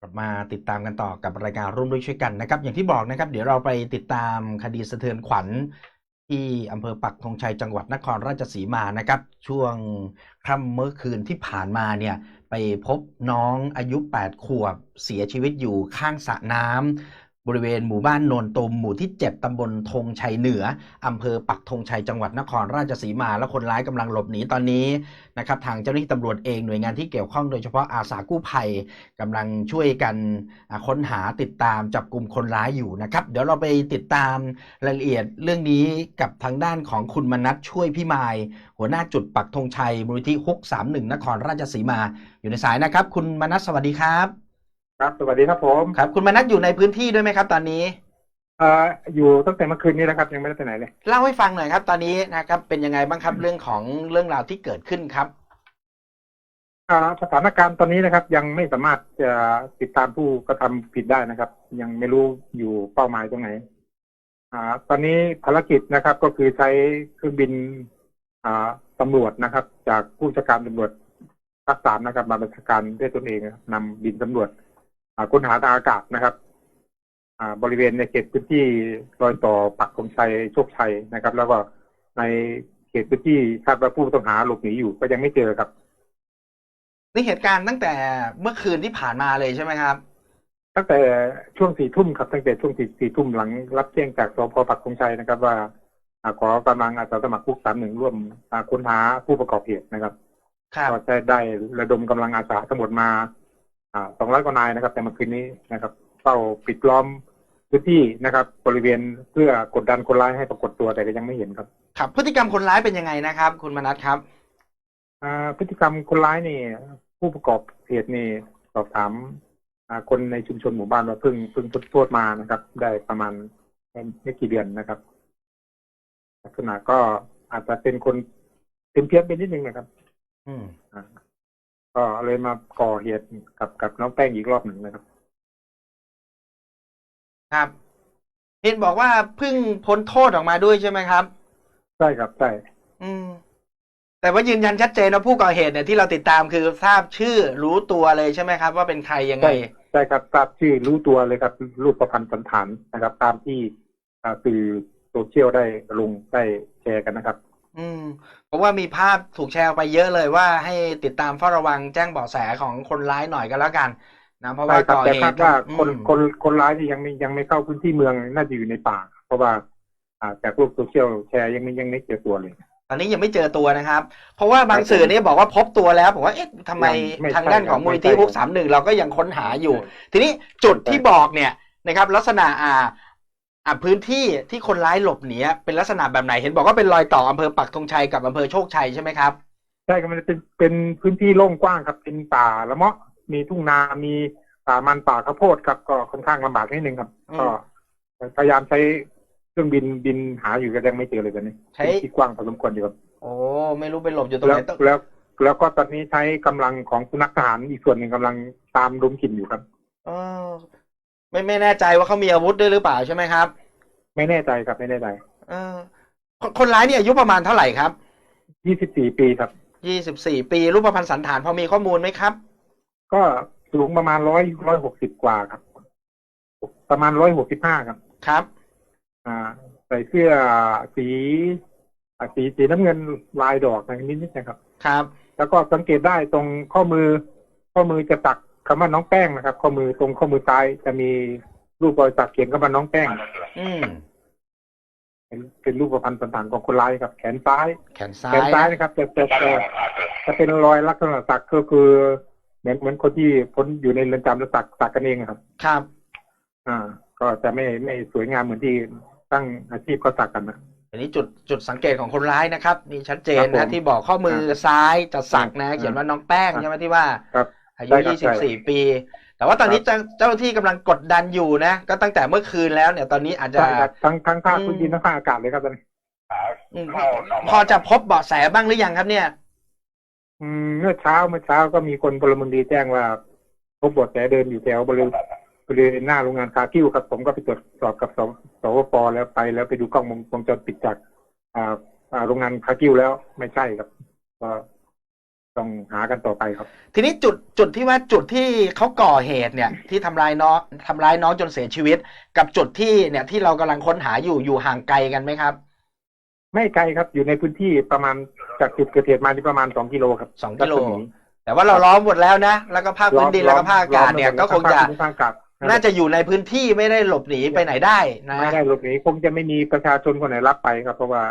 กลับมาติดตามกันต่อกับรายการร่วมด้วยช่วยกันนะครับ อย่างที่บอกนะครับ เดี๋ยวเราไปติดตามคดีสะเทือนขวัญที่อำเภอปักธงชัยจังหวัดนครราชสีมานะครับ ช่วงค่ำเมื่อคืนที่ผ่านมาเนี่ยไปพบน้องอายุ 8 ขวบเสียชีวิตอยู่ข้างสระน้ำ บริเวณหมู่บ้านโนนตุมหมู่ที่ 7ตำบลธงชัยเหนืออำเภอปักธงชัยจังหวัดนครราชสีมา และคนร้ายกำลังหลบหนีตอนนี้นะครับทางเจ้าหน้าที่ตำรวจเองหน่วยงานที่เกี่ยวข้องโดยเฉพาะอาสากู้ภัยกำลังช่วยกันค้นหาติดตามจับกลุ่มคนร้ายอยู่นะครับ เดี๋ยวเราไปติดตามรายละเอียดเรื่องนี้กับทางด้านของคุณมนัทช่วยพี่มาย หัวหน้าจุดปักธงชัยมูลนิธิฮุก31 นครราชสีมา อยู่ในสายนะครับ คุณมนัทสวัสดีครับ ครับ สวัสดีครับผมครับ คุณมนัทอยู่ในพื้นที่ด้วยไหมครับ ตอนนี้เอ่ออยู่ตั้งแต่เมื่อคืนนี้นะครับ ยังไม่ได้ไปไหนเลย เล่าให้ฟังหน่อยครับ ตอนนี้นะครับ เป็นยังไงบ้างครับเรื่องของเรื่องราวที่เกิดขึ้นครับอ่าสถานการณ์ตอนนี้นะครับ ยังไม่สามารถจะติดตามผู้กระทำผิดได้นะครับ ยังไม่รู้อยู่เป้าหมายตรงไหนอ่าตอนนี้ภารกิจนะครับ ก็คือใช้เครื่องบินอ่าตำรวจนะครับ จากผู้จัดการตำรวจภาคสามนะครับ มาบัญชาการด้วยตนเองนะครับนำบินตำรวจอ่า ค้นหาทางอากาศนะครับอ่าบริเวณในเขตพื้นที่รอยต่อปักธงชัยโชคชัยนะครับ แล้วก็ในเขตพื้นที่คาดว่าผู้ต้องหาหลบหนีอยู่ก็ยังไม่เจอครับนี่เหตุการณ์ตั้งแต่เมื่อคืนที่ผ่านมาเลยใช่ไหมครับ ตั้งแต่ช่วงสี่ทุ่มครับตั้งแต่ช่วงสี่สี่ทุ่มหลังรับแจ้งจากสพปักธงชัยนะครับว่าอ่าขอกำลังอาสาสมัครคุกสามหนึ่งร่วมอ่าค้นหาผู้ประกอบเหตุนะครับครับก็ได้ได้ระดมกำลังอาสาทั้งหมดมาอ่า สองร้อยกว่านายนะครับ แต่เมื่อคืนนี้นะครับเฝ้าปิดล้อมพื้นที่นะครับ บริเวณเพื่อกดดันคนร้ายให้ปรากฏตัวแต่ก็ยังไม่เห็นครับ ครับ พฤติกรรมคนร้ายเป็นยังไงนะครับ คุณมนัทครับอ่าพฤติกรรมคนร้ายนี่ ผู้ประกอบเหตุนี่สอบถามอ่าคนในชุมชนหมู่บ้านว่าเพิ่งเพิ่งพ้นโทษมานะครับ ได้ประมาณไม่กี่เดือนนะครับลักษณะก็อาจจะเป็นคนเพี้ยนเพี้ยนๆไปนิดนึงนะครับ อืมอ่า ก็เลยมาก่อเหตุกับกับน้องแป้งอีกรอบหนึ่งนะครับ ครับ เห็นบอกว่าเพิ่งพ้นโทษออกมาด้วยใช่ไหมครับใช่ครับใช่อืม แต่ว่ายืนยันชัดเจนว่าผู้ก่อเหตุเนี่ยที่เราติดตามคือทราบชื่อรู้ตัวเลยใช่ไหมครับ ว่าเป็นใครยังไง ใช่ใช่ครับทราบชื่อรู้ตัวเลยครับ รูปประพันธ์สันฐานนะครับ ตามที่อ่าสื่อโซเชียลได้ลงได้แชร์กันนะครับ อืมเพราะว่ามีภาพถูกแชร์ออกไปเยอะเลยว่าให้ติดตามเฝ้าระวังแจ้งเบาะแสของคนร้ายหน่อยก็แล้วกันนะเพราะว่าใช่ครับก่อแต่เหคาดตุว่าคนอืมคนคนร้ายที่ยังไม่ยังไม่เข้าพื้นที่เมืองน่าจะอยู่ในป่า เพราะว่าอ่าจากโลกโซเชียลแชร์ยังไม่ยังไม่เจอตัวเลย ตอนนี้ยังไม่เจอตัวนะครับ เพราะว่าบางสื่อเนี่ยบอกว่าพบตัวแล้วผมว่าเอ๊ะทำไมยังไม่ใช่ทางด้านของครับมูลนิธิไม่ใช่ฮุกสามหนึ่งเราก็ยังค้นหาอยู่ ทีนี้จุดที่บอกเนี่ยนะครับลักษณะอ่า อ่าพื้นที่ที่คนร้ายหลบหนีเป็นลักษณะแบบไหนเห็นบอกว่าเป็นรอยต่ออำเภอปักธงชัยกับอำเภอโชคชัยใช่ไหมครับใช่ครับมันเป็นเป็นพื้นที่โล่งกว้างครับเป็นป่าละเมาะมีทุ่งนา มีป่ามันป่าข้าวโพดครับก็ค่อนข้างลำบากนิดนึงครับอืมก็พยายามใช้เครื่องบินบินหาอยู่ก็ยังไม่เจอเลยตอนนี้ใช้เป็นที่กว้างพอสมควรอยู่ครับโอ้ไม่รู้ไปหลบอยู่ตรงแล้ไหวนต้องแล้วแล้วก็ตอนนี้ใช้กำลังของสุนัขทหารอีกส่วนหนึ่งกำลังตามดมกลิ่นอยู่ครับเออ ไม่ไม่แน่ใจว่าเขามีอาวุธด้วยหรือเปล่าใช่ไหมครับ ไม่แน่ใจครับไม่แน่ใจเออคนคนร้ายเนี่ยอายุประมาณเท่าไหร่ครับยี่สิบสี่ปีครับ ยี่สิบสี่ปีรูปพรรณสันฐานพอมีข้อมูลไหมครับ ก็สูงประมาณร้อยร้อยหกสิบกว่าครับ ประมาณร้อยหกสิบห้าครับ ครับ อ่า ใส่เสื้อสีอ่าสีสีน้ำเงินลายดอกอะไรนิดนิดๆนะครับ ครับ แล้วก็สังเกตได้ตรงข้อมือ ข้อมือจะตัก คำว่าน้องแป้งนะครับ ข้อมือตรงข้อมือซ้ายจะมีรูปรอยสักเขียนคำว่าน้องแป้งอืมเป็นเป็นรูปประพันธ์สันฐานของคนร้ายครับ แขนซ้าย แขนซ้าแขนยซ้ายนะครับจะจะจะจะเป็นรอยลักษณะสักก็คือ เหมือนเหมือนคนที่พ้นอยู่ในเรือนจำแล้วสักสักกันเองครับ ครับ อ่า ก็จะไม่ไม่สวยงามเหมือนที่ตั้งอาชีพเขาสักกันนะอันนี้จุดจุดสังเกตของคนร้ายนะครับนี่ชัดเจนครับผนะมที่บอกข้อมือซ้ายจะสักนะอ่าเขียนว่าน้องแป้งอ่าใช่ไหมที่ว่าครับ อายุใช่ครับยี่สิบใช่สี่ปี แต่ว่าตอนนี้เจ้าเจ้าหน้าที่กำลังกดดันอยู่นะ ก็ตั้งแต่เมื่อคืนแล้วเนี่ย ตอนนี้อาจจะใช่ครับทั้งทั้งภาคอืมพื้นดินทั้งภาคอากาศเลยครับตอนนี้อืมพอจะพบเบาะแสบ้างหรือยังครับเนี่ย อืมเมื่อเช้าเมื่อเช้าก็มีคนพลเมืองดีแจ้งว่า พบเบทแสเดินอยู่แถวบริเวณบริเวณหน้าโรงงานคาคิวครับ ผมก็ไปตรวจสอบกับสสวปแล้วไป แล้วไปดูกล้องวงวงจรปิดจากอ่าอ่าโรงงานคาคิวแล้วไม่ใช่ครับก็ก็ ต้องหากันต่อไปครับ ทีนี้จุดจุดที่ว่าจุดที่เขาก่อเหตุเนี่ย ที่ทำร้ายน้องทำร้ายน้องจนเสียชีวิต กับจุดที่เนี่ยที่เรากำลังค้นหาอยู่อยู่ห่างไกลกันไหมครับ ไม่ไกลครับอยู่ในพื้นที่ประมาณจากจุดเกิดเหตุมาที่ประมาณสองกิโลครับสองกิโล รัศมี แต่ว่าเราล้อมหมดแล้วนะ แล้วก็ภาคพื้นดินแล้วก็ภาคอากาศเนี่ยล้ก็อมคงจะภาคพื้นภาคอากาศน่าจะอยู่ในพื้นที่ไม่ได้หลบหนีไปไหนได้นะไม่ได้หลบหนีคงจะไม่มีประชาชนคนไหนรับไปครับเพราะว่า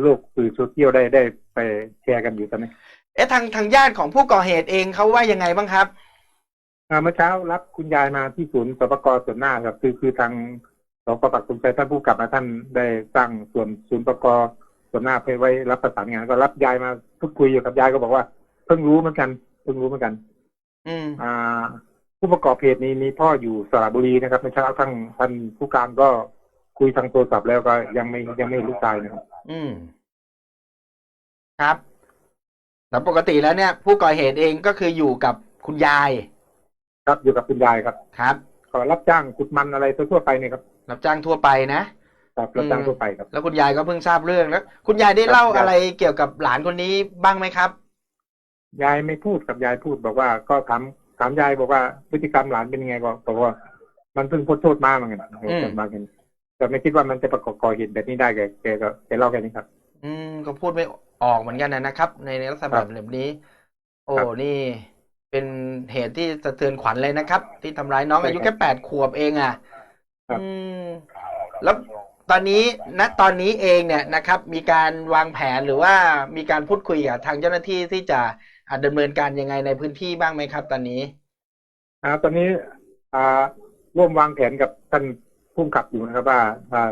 โลกสื่อโซเชียลได้ได้ไปแชร์กันอยู่ตอนนี้เอ๊ะทางทางญาติของผู้ก่อเหตุเองเขาว่ายังไงบ้างครับอ่าเมื่อเช้ารับคุณยายมาที่ศูนย์สปกส่วนหน้าครับคือคือทางสปปักตุงใจท่านผู้กำกับมาท่านได้สร้างส่วนศูนย์ปกส่วนหน้าเพื่อไว้รับประสานงานก็รับยายมาพูดคุยอยู่กับยายก็บอกว่า เพิ่งรู้เหมือนกันเพิ่งรู้เหมือนกัน อืมอ่า ผู้ประกอบเพจนี้มีพ่ออยู่สระบุรีนะครับเมื่อเช้าท่านท่านผู้การก็ คุยทางโทรศัพท์แล้วก็ยังไม่ยังไม่รู้ใจนะครับ อืม ครับแต่ปกติแล้วเนี่ย ผู้ก่อเหตุเองก็คืออยู่กับคุณยาย ครับอยู่กับคุณยายครับ ครับก็รับจ้างขุดมันอะไรทั่วๆไปเนี่ยครับรับจ้างทั่วไปนะครับรับจ้างอืมทั่วไปครับ แล้วคุณยายก็เพิ่งทราบเรื่องแล้ว คุณยายได้ครับเล่าครับอะไรเกี่ยวกับหลานคนนี้บ้างไหมครับ ยายไม่พูดกับยายพูดบอกว่า ก็ถามถามยายบอกว่าพฤติกรรมหลานเป็นยังไงก็บอกว่า มันเพิ่งพ้นโทษมาเหมือนกันอืมมากัน แต่ไม่คิดว่ามันจะประกอบก่อเหตุแบบนี้ได้แกแกก็แกเล่าแค่นี้ครับ อืมก็พูดไม่ออกเหมือนกันนะนะครับในในลักษณะครับแบบนี้ โอ้ครับนี่ เป็นเหตุที่สะเทือนขวัญเลยนะครับ ที่ทำร้ายน้องใช่อายุครับแค่แปดขวบเองอะครับอืมแล้วตอนนี้ณตอนนี้เองเนี่ยนะครับ มีการวางแผนหรือว่ามีการพูดคุยกับทางเจ้าหน้าที่ที่จะอะดำเนินการยังไงในพื้นที่บ้างไหมครับ ตอนนี้อ่าตอนนี้อ่าร่วมวางแผนกับท่าน ผู้กำกับอยู่นะครับว่าอ่า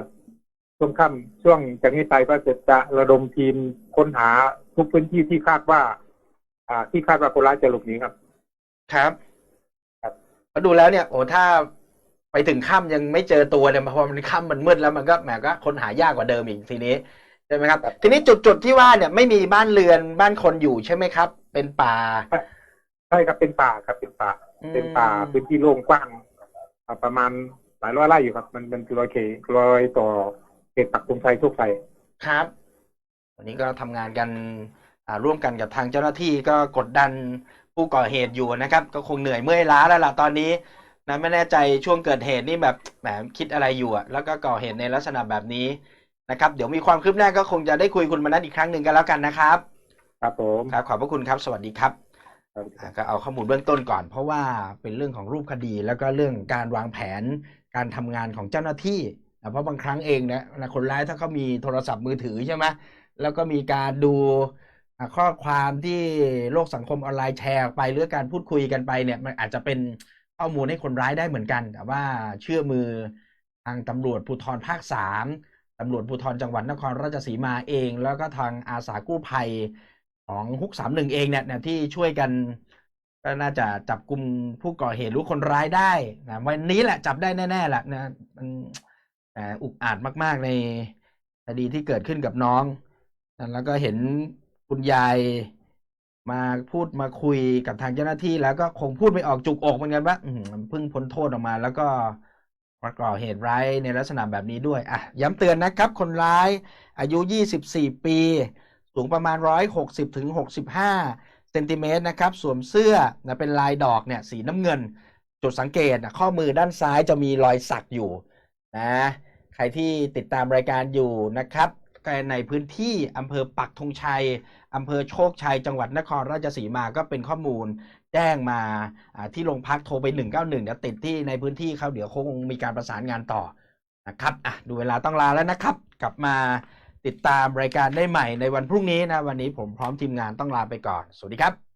ช่วงค่ำช่วงจากนี้ไปก็จะจะระดมทีมค้นหาทุกพื้นที่ที่คาดว่า อ่า ที่คาดว่าคนร้ายจะหลบหนีครับ ครับครับก็ดูแล้วเนี่ยโอ้ถ้าไปถึงค่ำยังไม่เจอตัวเนี่ยพอมันค่ำมันมืดแล้วมันก็แหมก็คนหายากกว่าเดิมอีกทีนี้ใช่ไหมครับ ทีนี้จุดจุดที่ว่าเนี่ยไม่มีบ้านเรือนบ้านคนอยู่ใช่ไหมครับ เป็นป่าใช่ครับเป็นป่าครับเป็นป่าอืมเป็นป่าพื้นที่โล่งกว้างอ่าประมาณ หลายร้อยไร่อยู่ครับ มันเป็นรอยเขตรอยต่อเขตปักตรงชัยทั่วไปครับ วันนี้ก็ทำงานกันอ่าร่วมกันกับทางเจ้าหน้าที่ก็กดดันผู้ก่อเหตุอยู่นะครับ ก็คงเหนื่อยเมื่อยล้าแล้วล่ะตอนนี้นะไม่แน่ใจช่วงเกิดเหตุนี่แบบแหมคิดอะไรอยู่อะแล้วก็ก่อเหตุในลักษณะแบบนี้นะครับ เดี๋ยวมีความคืบหน้าก็คงจะได้คุยคุณมนัสอีกครั้งหนึ่งกันแล้วกันนะครับครับผมครับขอบพระคุณครับ สวัสดีครับ ครับ อ่าก็เอาข้อมูลเบื้องต้นก่อน เพราะว่าเป็นเรื่องของรูปคดีแล้วก็เรื่องการวางแผน การทำงานของเจ้าหน้าที่นะเพราะบางครั้งเองนะนะคนร้ายถ้าเขามีโทรศัพท์มือถือใช่ไหมแล้วก็มีการดูข้อความที่โลกสังคมออนไลน์แชร์ไปหรือการพูดคุยกันไปเนี่ยมันอาจจะเป็นข้อมูลให้คนร้ายได้เหมือนกัน แต่ว่าเชื่อมือทางตำรวจภูธรภาคสามตำรวจภูธรจังหวัดนครราชสีมาเอง แล้วก็ทางอาสากู้ภัยของฮุกสามหนึ่งเองเนี่ยที่ช่วยกัน ก็น่าจะจับกลุ่มผู้ก่อเหตุหรือคนร้ายได้นะวันนี้แหละจับได้แน่ๆแหละนะมันอุกอาจมาก ๆ ในคดีที่เกิดขึ้นกับน้องนะแล้วก็เห็นคุณยายมาพูดมาคุยกับทางเจ้าหน้าที่ แล้วก็คงพูดไม่ออกจุกอกเหมือนกันว่าเพิ่งพ้นโทษออกมา แล้วก็ประก่อเหตุร้ายในลักษณะแบบนี้ด้วยอะย้ำเตือนนะครับ คนร้ายอายุ 24 ปี สูงประมาณ 160ถึง65 เซนติเมตรนะครับสวมเสื้อนะเป็นลายดอกเนี่ยสีน้ำเงิน จุดสังเกตนะข้อมือด้านซ้ายจะมีรอยสักอยู่นะใครที่ติดตามรายการอยู่นะครับในพื้นที่อำเภอปักธงชัยอำเภอโชคชัย จังหวัดนครราชสีมาก็เป็นข้อมูลแจ้งมาอ่าที่โรงพักโทรไป 191เดี๋ยวติดที่ในพื้นที่เขาเดี๋ยวคงมีการประสานงานต่อนะครับอะดูเวลาต้องลาแล้วนะครับ กลับมา ติดตามรายการได้ใหม่ในวันพรุ่งนี้นะ วันนี้ผมพร้อมทีมงานต้องลาไปก่อน สวัสดีครับ